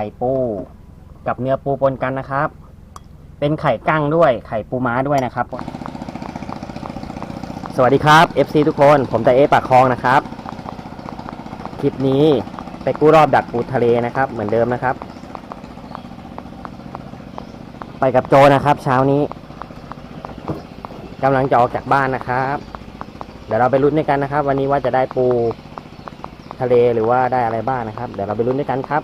ข่ปู กับเนื้อปูปนกันนะครับ เป็นไข่กั้งด้วยไข่ปูม้าด้วยนะครับ สวัสดีครับ FC ทุกคน ผมแต่เอปากคลองนะครับ คลิปนี้ไปกู้รอบดักปูทะเลนะครับ เหมือนเดิมนะครับ ไปกับโจนะครับ เช้านี้กำลังจะออกจากบ้านนะครับ เดี๋ยวเราไปลุ้นด้วยกันนะครับ วันนี้ว่าจะได้ปูทะเลหรือว่าได้อะไรบ้างนะครับ เดี๋ยวเราไปลุ้นด้วยกันครับ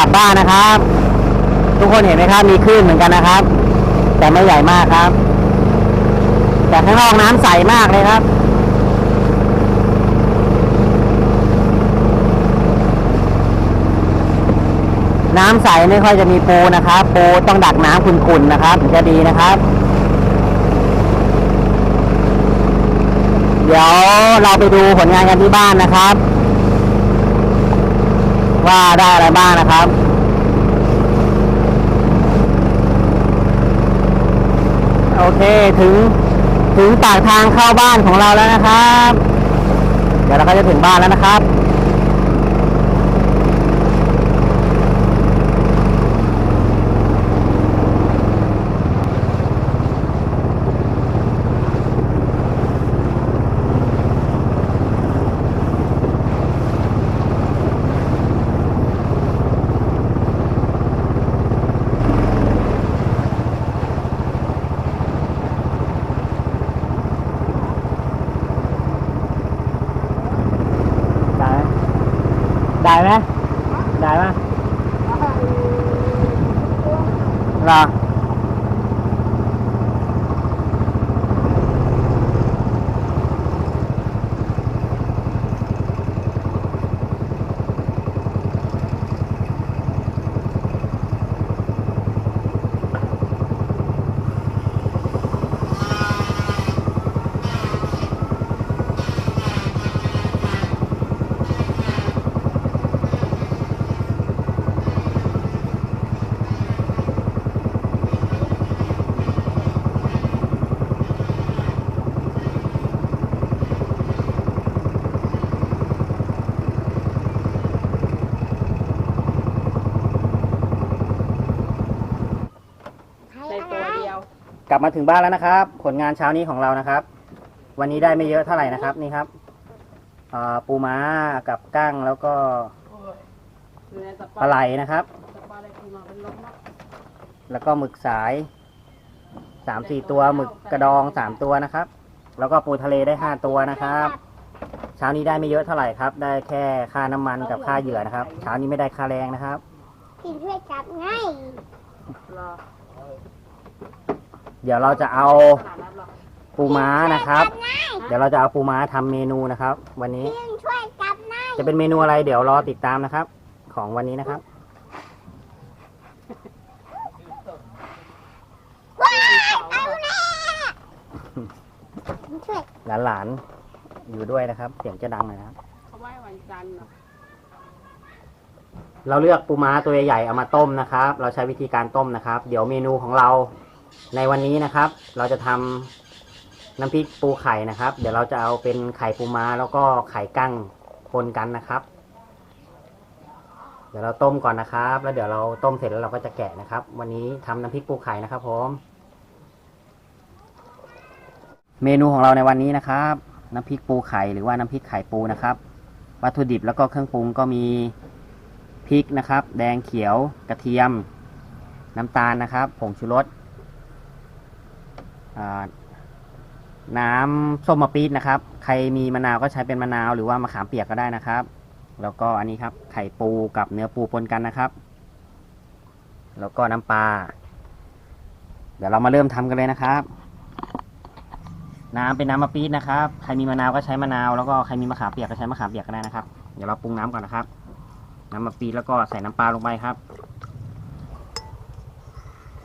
ลับบ้านนะครับ ทุกคนเห็นไหมครับมีคลื่นเหมือนกันนะครับ แต่ไม่ใหญ่มากครับ แต่ข้างนอกน้ำใสมากเลยครับน้ำใสไม่ค่อยจะมีปูนะครับปูต้องดักน้ำขุ่นๆนะครับถึงจะดีนะครับ เดี๋ยวเราไปดูผลงานกันที่บ้านนะครับ ว่าได้อะไรบ้างนะครับโอเคถึงถึงปากทางเข้าบ้านของเราแล้วนะครับ เดี๋ยวเราก็จะถึงบ้านแล้วนะครับ ได้ไหมได้ไหมได้ไหมเหรอในตัวเดียว กลั บมาถึงบ้านแล้วนะครับ ผลงานเช้านี้ของเรานะครับ วันนี้ได้ไม่เยอะเท่าไหร่นะครับนี่ครับปูม้ากับกั้งแล้วก็ปลาไหลนะครับ แล้วก็หมึกสายสามสี่ตัวหมึกกระดองสามตัวนะครับ แล้วก็ปูทะเลได้ห้าตัวนะครับ เช้านี้ได้ไม่เยอะเท่าไหร่ครับ ได้แค่ค่าน้ำมันกับค่าเหยื่อนะครับ เช้านี้ไม่ได้ค่าแรงนะครับพี่ช่วยจับง่ายรอ เดี๋ยวเราจะเอาขนาดนั้นหรอกปูม้านะครับง่ายเดี๋ยวเราจะเอาปูม้าทำเมนูนะครับ วันนี้พี่ช่วยจับง่ายจะเป็นเมนูอะไรเดี๋ยวรอติดตามนะครับ ของวันนี้นะครับ ว้ายเอาแน่ช่วยหลานๆอยู่ด้วยนะครับ เสียงจะดังหน่อยนะครับ เขาไว้วันจันทร์เนาะเราเลือกปูม้าตัวใหญ่ๆเอามาต้มนะครับ เราใช้วิธีการต้มนะครับ เดี๋ยวเมนูของเรา ในวันนี้นะครับ เราจะทำน้ำพริกปูไข่นะครับ เดี๋ยวเราจะเอาเป็นไข่ปูม้าแล้วก็ไข่กั้งคนกันนะครับ เดี๋ยวเราต้มก่อนนะครับ แล้วเดี๋ยวเราต้มเสร็จแล้วเราก็จะแกะนะครับ วันนี้ทำน้ำพริกปูไข่นะครับผมเมนูของเราในวันนี้นะครับ น้ำพริกปูไข่หรือว่าน้ำพริกไข่ปูนะครับ วัตถุดิบแล้วก็เครื่องปรุงก็มีพริกนะครับ แดงเขียวกระเทียม น้ำตาลนะครับผงชูรส น้ำส้มมะปี๊ดนะครับ ใครมีมะนาวก็ใช้เป็นมะนาวหรือว่ามะขามเปียกก็ได้นะครับ แล้วก็อันนี้ครับไข่ปูกับเนื้อปูปนกันนะครับ แล้วก็น้ำปลา เดี๋ยวเรามาเริ่มทำกันเลยนะครับ น้ำเป็นน้ำมะปี๊ดนะครับ ใครมีมะนาวก็ใช้มะนาว แล้วก็ใครมีมะขามเปียกก็ใช้มะขามเปียกก็ได้นะครับ เดี๋ยวเราปรุงน้ำก่อนนะครับ น้ำมะปี๊ดแล้วก็ใส่น้ำปลาลงไปครับ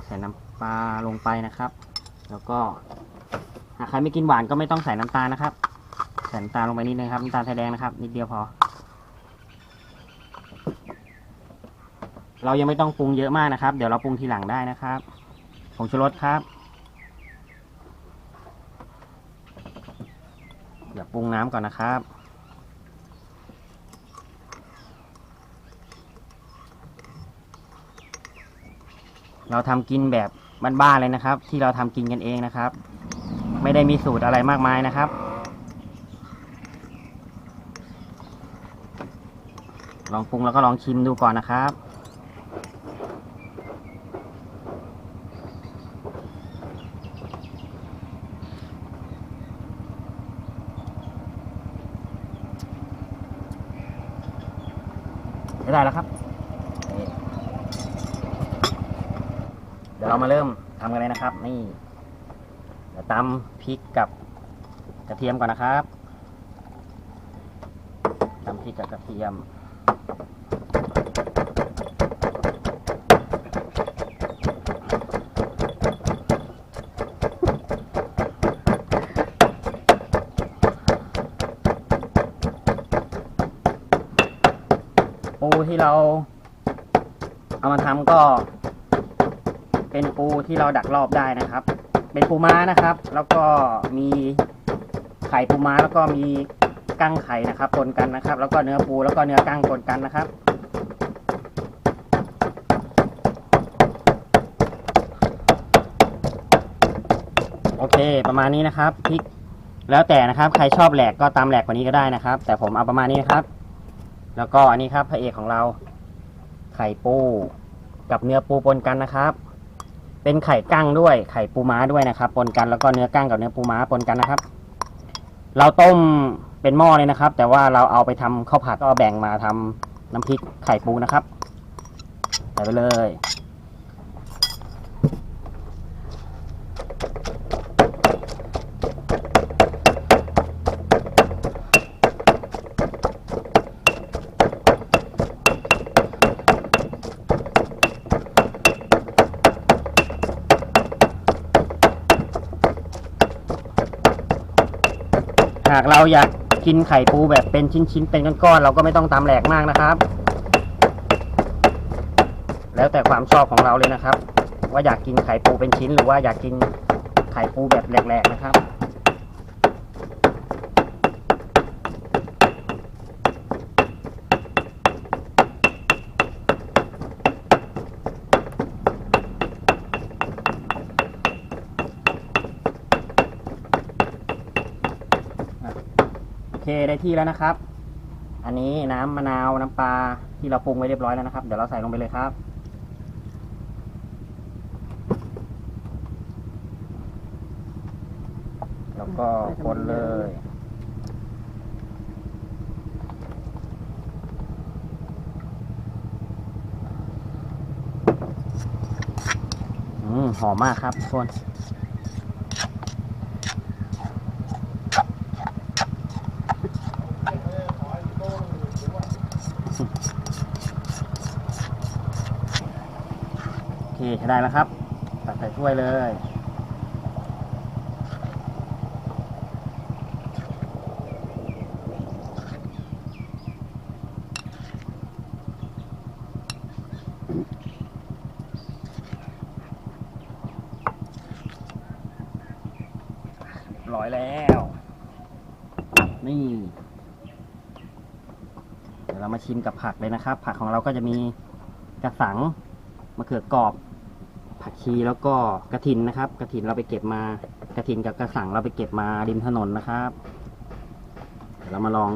ใส่น้ำปลาลงไปนะครับ แล้วก็หากใครไม่กินหวานก็ไม่ต้องใส่น้ำตาลนะครับ ใส่น้ำตาลลงไปนิดนึงครับน้ำตาลไทยแดงนะครับ นิดเดียวพอ เรายังไม่ต้องปรุงเยอะมากนะครับ เดี๋ยวเราปรุงทีหลังได้นะครับผงชูรสครับเดี๋ยวปรุงน้ำก่อนนะครับเราทำกินแบบ บ้านๆเลยนะครับ ที่เราทำกินกันเองนะครับ ไม่ได้มีสูตรอะไรมากมายนะครับ ลองปรุงแล้วก็ลองชิมดูก่อนนะครับได้แล้วครับ ยวเรามาเริ่มทำกันเลยนะครับ นี่เดี๋ยวตำพริกกับกระเทียมก่อนนะครับตำพริกกับกระเทียมปูที่เราเอามาทำก็ เป็นปูที่เราดักรอบได้นะครับ เป็นปูม้านะครับ แล้วก็มีไข่ปูม้าแล้วก็มีกั้งไข่นะครับปนกันนะครับ แล้วก็เนื้อปูแล้วก็เนื้อกั้งปนกันนะครับ โอเค ประมาณนี้นะครับพริกแล้วแต่นะครับ ใครชอบแหลกก็ตามแหลกกว่านี้ก็ได้นะครับ แต่ผมเอาประมาณนี้นะครับ แล้วก็อันนี้ครับพระเอกของเราไข่ปูกับเนื้อปูปนกันนะครับ เป็นไข่กั้งด้วยไข่ปูม้าด้วยนะครับปนกันแล้วก็เนื้อกั้งกับเนื้อปูม้าปนกันนะครับ เราต้มเป็นหม้อเลยนะครับ แต่ว่าเราเอาไปทำข้าวผัดก็แบ่งมาทำน้ำพริกไข่ปูนะครับใส่ไปเลยากเราอยากกินไข่ปูแบบเป็นชิ้นๆ เป็นก้อนๆ เราก็ไม่ต้องตำแหลกมากนะครับ แล้วแต่ความชอบของเราเลยนะครับ ว่าอยากกินไข่ปูเป็นชิ้นหรือว่าอยากกินไข่ปูแบบแหลกๆนะครับ ได้ที่แล้วนะครับ อันนี้น้ำมะนาวน้ำปลาที่เราปรุงไว้เรียบร้อยแล้วนะครับ เดี๋ยวเราใส่ลงไปเลยครับ แล้วก็คนเลยอืมหอมมากครับทุกคน โอเคใช้ได้แล้วครับ ตักใส่ถ้วยเลย ร้อยแล้ว นี่ เดี๋ยวเรามาชิมกับผักเลยนะครับ ผักของเราก็จะมีกระสังมะเขือกรอบ ชีแล้วก็กระถินนะครับ กระถินเราไปเก็บมากระถินกับกระสังเราไปเก็บมาริมถนนนะครับเดี๋ยวเรามาลอง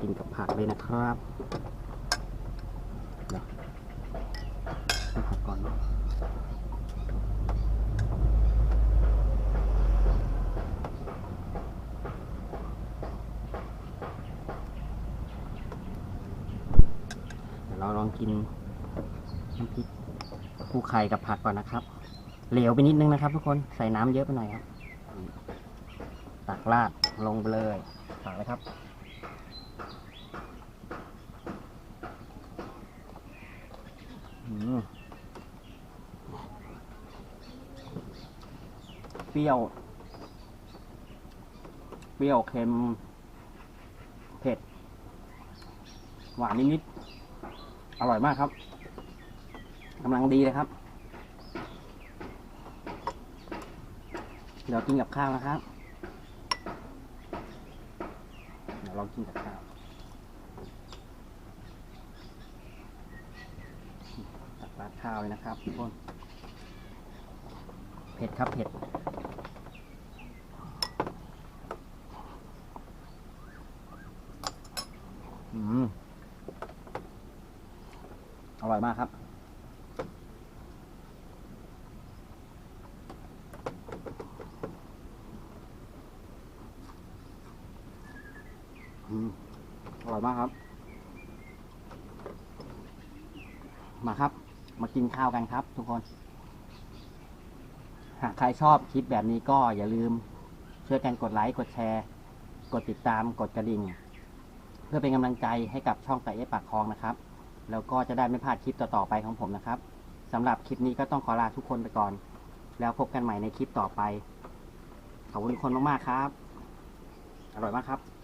กินกับผักเลยนะครับเดี๋ยวเอาผักก่อนเนอะเดี๋ยวเราลองกิน น้ำพริกผู้ไข่กับผักก่อนนะครับ เหลวไปนิดนึงนะครับ ทุกคนใส่น้ำเยอะไปหน่อยครับ ตักราดลงไปเลยตักเลยครับ เปรี้ยว เปรี้ยวเค็ม เผ็ด หวานนิดๆอร่อยมากครับกำลังดีเลยครับ เดี๋ยวกินกับข้าวนะครับเดี๋ยวลองกินกับข้าวตักราดข้าวเลยนะครับทุกคนเผ็ดครับเผ็ดอืมอร่อยมากครับ อืม อร่อยมากครับ มาครับ มากิน ข้าวกันครับ ทุกคน หากใครชอบคลิปแบบนี้ก็อย่าลืมช่วยกันกดไลค์ กดแชร์ กดติดตาม กดกระดิ่ง เพื่อเป็นกำลังใจให้กับช่องแต่เอฟปากคลองนะครับ แล้วก็จะได้ไม่พลาดคลิปต่อๆไปของผมนะครับสำหรับคลิปนี้ก็ต้องขอลาทุกคนไปก่อน แล้วพบกันใหม่ในคลิปต่อไป ขอบคุณทุกคนมากๆครับ อร่อยมากครับ